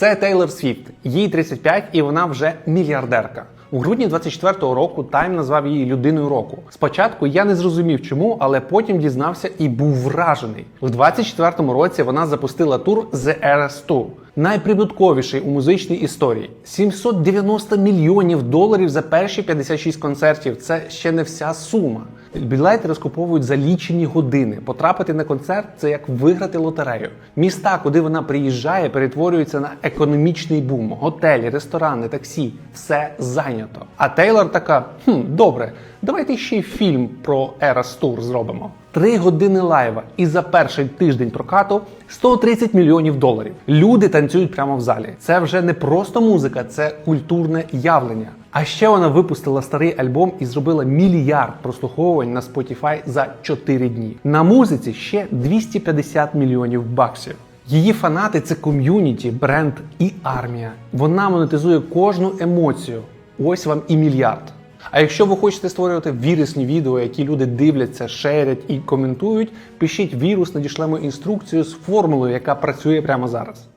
Це Тейлор Свіфт. Їй 35 і вона вже мільярдерка. У грудні 24-го року Time назвав її людиною року. Спочатку я не зрозумів чому, але потім дізнався і був вражений. У 24-му році вона запустила тур The Eras Tour. Найприбутковіший у музичній історії 790 мільйонів доларів за перші 56 концертів. Це ще не вся сума. Білети розкуповують за лічені години. Потрапити на концерт це як виграти лотерею. Міста, куди вона приїжджає, перетворюються на економічний бум. Готелі, ресторани, таксі все зайнято. А Тейлор така: хм, добре, давайте ще й фільм про Eras Tour зробимо. Три години лайва, і за перший тиждень прокату 130 мільйонів доларів. Люди танцюють прямо в залі. Це вже не просто музика, це культурне явлення. А ще вона випустила старий альбом і зробила мільярд прослуховувань на Spotify за 4 дні. На музиці ще 250 мільйонів баксів. Її фанати це ком'юніті, бренд і армія. Вона монетизує кожну емоцію. Ось вам і мільярд. А якщо ви хочете створювати вірусні відео, які люди дивляться, шерять і коментують, пишіть вірус, надішлемо інструкцію з формулою, яка працює прямо зараз.